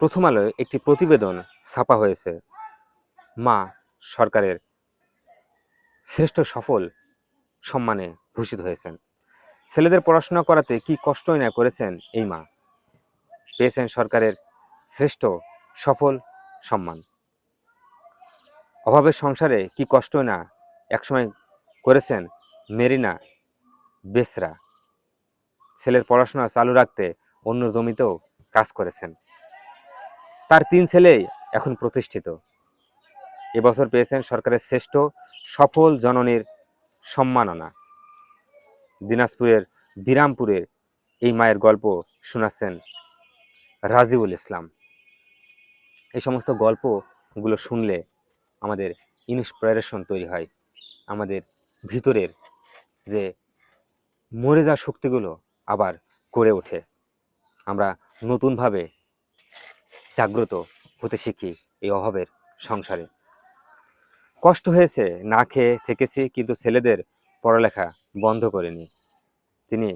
প্রথম আলোয় একটি প্রতিবেদন ছাপা হয়েছে। মা সরকারের শ্রেষ্ঠ সফল সম্মানে ভূষিত হয়েছেন। ছেলেদের পড়াশোনা করাতে কি কষ্টই না করেছেন এই মা। পেয়েছেন সরকারের শ্রেষ্ঠ সফল সম্মান। অভাবের সংসারে কি কষ্টই না একসময় করেছেন মেরিনা বেসরা। ছেলের পড়াশোনা চালু রাখতে অন্য জমিতেও কাজ করেছেন। তার তিন ছেলেই এখন প্রতিষ্ঠিত। এবছর পেয়েছেন সরকারের শ্রেষ্ঠ সফল জননীর সম্মাননা। দিনাজপুরের, বিরামপুরের এই মায়ের গল্প শোনাচ্ছেন রাজিউল ইসলাম। এই সমস্ত গল্পগুলো শুনলে আমাদের ইন্সপিরেশন তৈরি হয়। আমাদের ভিতরের যে মরে যাওয়া শক্তিগুলো আবার করে ওঠে। আমরা নতুনভাবে জাগ্রত হতে শিখি এই অভাবের সংসারে। কষ্ট হয়েছে, না খেয়ে থেকেছি, কিন্তু ছেলেদের পড়ালেখা বন্ধ করেনি। তিনি,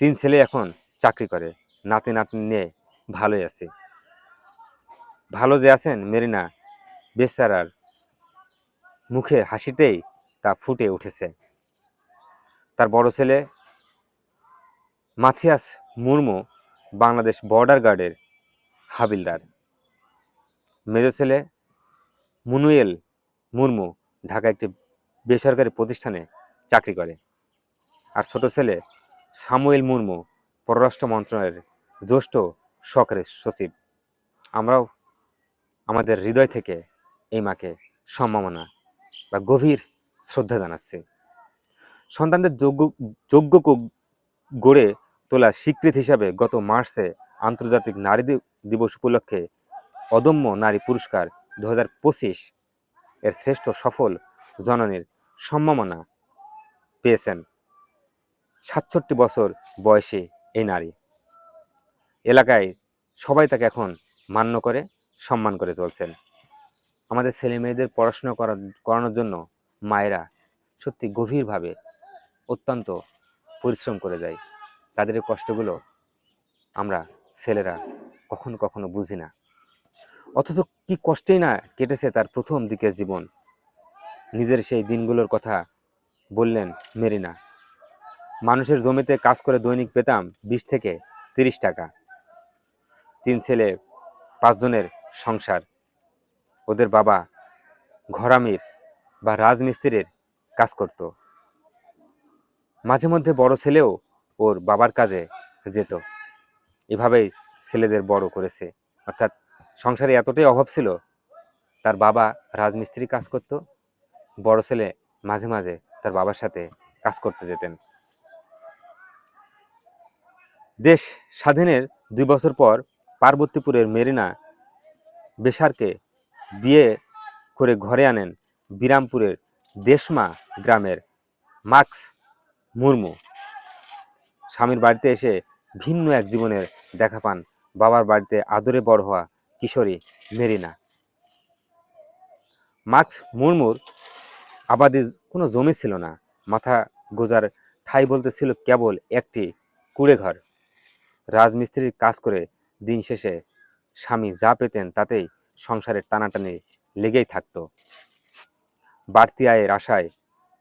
তিন ছেলে এখন চাকরি করে, নাতি নাতনি নিয়ে ভালোই আছে। ভালো যে আছেন মেরিনা বেচারার মুখে হাসিতেই তা ফুটে উঠেছে। তার বড় ছেলে মাথিয়াস মুর্মু বাংলাদেশ বর্ডার গার্ডের হাবিলদার। মেজ ছেলে মুনুয়েল মুর্মু ঢাকা একটি বেসরকারি প্রতিষ্ঠানে চাকরি করে। আর ছোট ছেলে সামুয়েল মুর্মু পররাষ্ট্র মন্ত্রণালয়ের জ্যেষ্ঠ সহকারী সচিব। আমরাও আমাদের হৃদয় থেকে এই মাকে সম্ভাবনা বা গভীর শ্রদ্ধা জানাচ্ছি। সন্তানদের যোগ্য যোগ্য ক- গড়ে তোলা স্বীকৃতি হিসাবে গত মার্চে আন্তর্জাতিক নারী দিবস উপলক্ষে অদম্য নারী পুরস্কার দু হাজার পঁচিশ এর শ্রেষ্ঠ সফল জননীর সম্মাননা পেয়েছেন সাতষট্টি বছর বয়সে এই নারী। এলাকায় সবাই তাকে এখন মান্য করে, সম্মান করে চলছেন। আমাদের ছেলে মেয়েদের পড়াশোনা করা, করানোর জন্য মায়েরা সত্যি গভীরভাবে অত্যন্ত পরিশ্রম করে যায়। তাদের কষ্টগুলো আমরা ছেলেরা কখনো কখনো বুঝি না। অথচ কি কষ্টেই না কেটেছে তার প্রথম দিকের জীবন। নিজের সেই দিনগুলোর কথা বললেন মেরিনা। মানুষের জমিতে কাজ করে দৈনিক পেতাম বিশ থেকে তিরিশ টাকা। তিন ছেলে, পাঁচজনের সংসার। ওদের বাবা ঘরামির বা রাজমিস্ত্রির কাজ করত। মাঝে মধ্যে বড় ছেলেও ওর বাবার কাজে যেত। এভাবেই ছেলেদের বড় করেছে। অর্থাৎ সংসারে এতটাই অভাব ছিল, তার বাবা রাজমিস্ত্রি কাজ করত, বড় ছেলে মাঝে মাঝে তার বাবার সাথে কাজ করতে যেতেন। দেশ স্বাধীনের দুই বছর পর পার্বতীপুরের মেরিনা বেসারকে বিয়ে করে ঘরে আনেন বিরামপুরের দেশমা গ্রামের মার্কস মুর্মু। স্বামীর বাড়িতে এসে ভিন্ন এক জীবনের দেখা পান বাবার বাড়িতে আদরে বড় হওয়া কিশোরী মেরিনা। মার্কস মুর্মুর আবাদি কোনো জমি ছিল না। মাথা গোজার ঠাই বলতে ছিল কেবল একটি কুড়ে ঘর রাজমিস্ত্রির কাজ করে দিন শেষে স্বামী যা পেতেন তাতেই সংসারের টানাটানি লেগেই থাকতো। বাড়তি আয়ের আশায়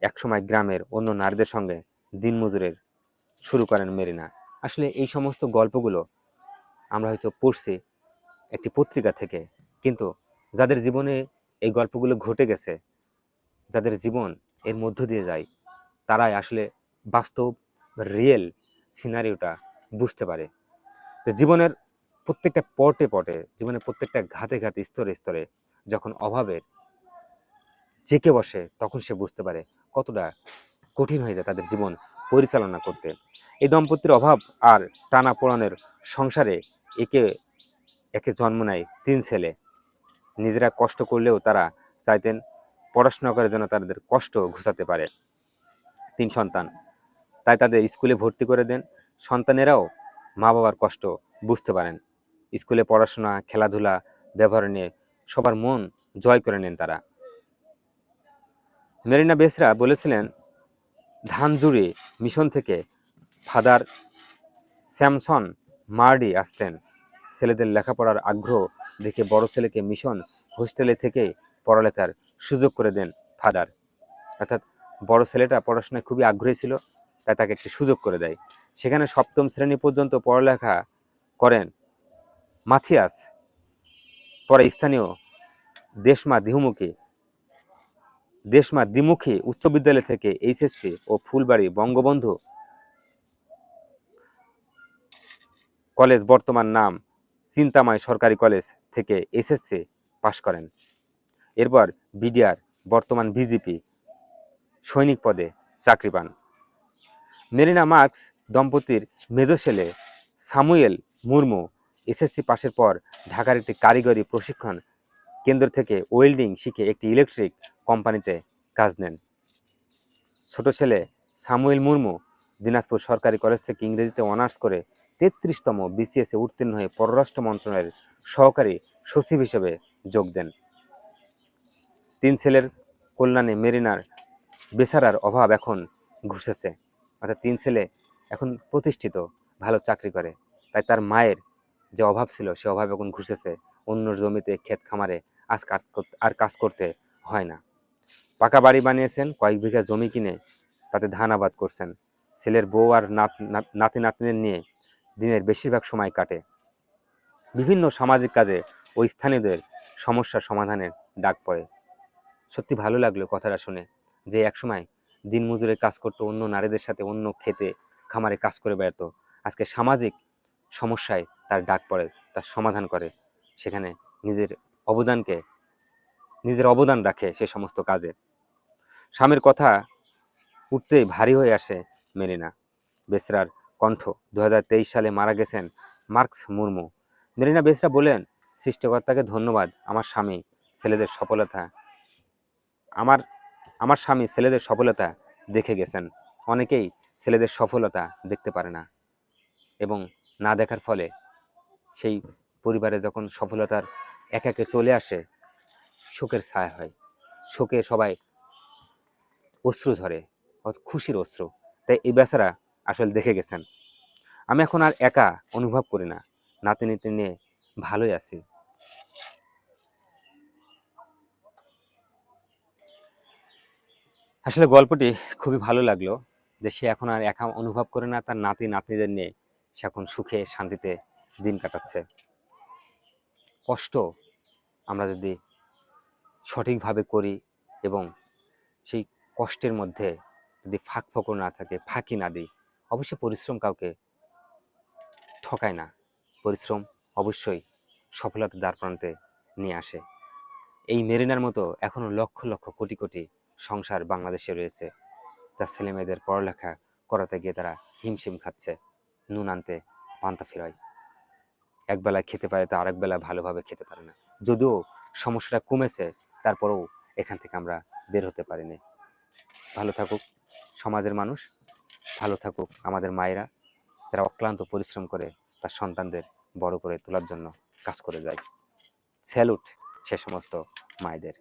একসময় গ্রামের অন্য নারীদের সঙ্গে দিনমজুরের শুরু করেন মেরিনা। আসলে এই সমস্ত গল্পগুলো আমরা হয়তো পড়ছি একটি পত্রিকা থেকে। কিন্তু যাদের জীবনে এই গল্পগুলো ঘটে গেছে, যাদের জীবন এর মধ্য দিয়ে যায়, তারাই আসলে বাস্তব রিয়েল সিনারিওটা বুঝতে পারে। তো জীবনের প্রত্যেকটা পটে পটে, জীবনের প্রত্যেকটা ঘাতে ঘাতে, স্তরে স্তরে যখন অভাবের জেকে বসে, তখন সে বুঝতে পারে কতটা কঠিন হয়ে যায় তাদের জীবন পরিচালনা করতে। এই দম্পতির অভাব আর টানা পোড়ানোর সংসারে একে একে জন্ম নেয় তিন ছেলে। নিজেরা কষ্ট করলেও তারা চাইতেন পড়াশোনা করে যেন তাদের কষ্ট ঘুষাতে পারে। তিন সন্তান। তাই তাদের স্কুলে ভর্তি করে দেন। সন্তানেরাও মা বাবার কষ্ট বুঝতে পারেন। স্কুলে পড়াশোনা, খেলাধুলা, ব্যবহার নিয়ে সবার মন জয় করে নেন তারা। মেরিনা বেসরা বলেছিলেন ধানজুড়ি মিশন থেকে ফাদার স্যামসন মার্ডি আসতেন। ছেলেদের লেখাপড়ার আগ্রহ দেখে বড় ছেলেকে মিশন হোস্টেলে থেকে পড়ালেখার সুযোগ করে দেন ফাদার। অর্থাৎ বড় ছেলেটা পড়াশোনায় খুবই আগ্রহী ছিল, তাই তাকে একটি সুযোগ করে দেয়। সেখানে সপ্তম শ্রেণি পর্যন্ত পড়ালেখা করেন মাথিয়াস, পরে স্থানীয় দেশমা দিহুমুখী, দেশমা দ্বিমুখী উচ্চ বিদ্যালয় থেকে এইচএসসি ও ফুলবাড়ি বঙ্গবন্ধু কলেজ বর্তমান নাম চিন্তাময় সরকারি কলেজ থেকে এসএসসি পাশ করেন। এরপর বিডিআর বর্তমান বিজেপি সৈনিক পদে চাকরি পান। মেরিনা মার্কস দম্পতির মেজ ছেলে সামুয়েল মুর্মু এসএসসি পাশের পর ঢাকার একটি কারিগরি প্রশিক্ষণ কেন্দ্র থেকে ওয়েল্ডিং শিখে একটি ইলেকট্রিক কোম্পানিতে কাজ নেন। ছোট ছেলে সামুয়েল মুর্মু দিনাজপুর সরকারি কলেজ থেকে ইংরেজিতে অনার্স করে তেত্রিশতম বিসিএসে উত্তীর্ণ হয়ে পররাষ্ট্র মন্ত্রণালয়ের সহকারী সচিব হিসেবে যোগ দেন। তিন ছেলের কল্যাণে মেরিনার বেচারার অভাব এখন ঘুষেছে। অর্থাৎ তিন ছেলে এখন প্রতিষ্ঠিত, ভালো চাকরি করে। তাই তার মায়ের যে অভাব ছিল, সে অভাব এখন ঘুষেছে। অন্য জমিতে ক্ষেত খামারে আজ কাজ আর কাজ করতে হয় না। পাকা বাড়ি বানিয়েছেন, কয়েক বিঘা জমি কিনে তাতে ধান আবাদ করছেন। ছেলের বউ আর নাতি নাতনিদের নিয়ে দিনের বেশিরভাগ সময় কাটে। বিভিন্ন সামাজিক কাজে ওই স্থানীয়দের সমস্যার সমাধানের ডাক পড়ে। সত্যি ভালো লাগল কথাটা শুনে যে একসময় দিনমজুরের কাজ করতো অন্য নারীদের সাথে অন্য খেতে খামারে কাজ করে বেড়াতো। আজকে সামাজিক সমস্যায় তার ডাক পড়ে, তার সমাধান করে। সেখানে নিজের অবদানকে, নিজের অবদান রাখে সে সমস্ত কাজে। স্বামীর কথা উঠতেই ভারী হয়ে আসে মেরিনা। বেসরার কণ্ঠ। দু হাজার তেইশ সালে মারা গেছেন মার্কস মুর্মু। মেরিনা বেসরা বলেন, সৃষ্টিকর্তাকে ধন্যবাদ, আমার স্বামী, ছেলেদের সফলতা। আমার আমার স্বামী ছেলেদের সফলতা দেখে গেছেন। অনেকেই ছেলেদের সফলতা দেখতে পারে না এবং না দেখার ফলে সেই পরিবারে যখন সফলতার এক একে চলে আসে, শোকের ছায়া হয়। শোকে সবাই অশ্রু অত- খুশির অশ্রু। তাই এই বেচারা আসলে দেখে গেছেন। আমি এখন আর একা অনুভব করি না। নাতি নাতি নিয়ে ভালোই আছি। আসলে গল্পটি খুবই ভালো লাগল যে সে এখন আর একা অনুভব করে না, তার নাতি নাতনিদের নিয়ে সে এখন সুখে, শান্তিতে দিন কাটাচ্ছে। কষ্ট আমরা যদি সঠিকভাবে করি এবং সেই কষ্টের মধ্যে যদি ফাঁক ফোকর না থাকে, ফাঁকি না দিই অবশ্যই পরিশ্রম কাউকে ঠকায় না। পরিশ্রম অবশ্যই সফলতা দ্বার প্রান্তে নিয়ে আসে। এই মেরিনার মতো এখনও লক্ষ লক্ষ কোটি কোটি সংসার বাংলাদেশে রয়েছে, যার ছেলে মেয়েদের পড়ালেখা করাতে গিয়ে তারা হিমশিম খাচ্ছে, নুন আনতে পান্তা ফেরায়। একবেলা খেতে পারে তো আরেক বেলা ভালোভাবে খেতে পারে না। যদিও সমস্যাটা কমেছে, তারপরেও এখান থেকে আমরা বের হতে পারিনি। ভালো থাকুক, সমাজের মানুষ। ভালো থাকুক আমাদের মায়েরা, যারা অক্লান্ত পরিশ্রম করে তার সন্তানদের বড় করে তোলার জন্য কাজ করে যায়। স্যালুট সে সমস্ত মায়েদের।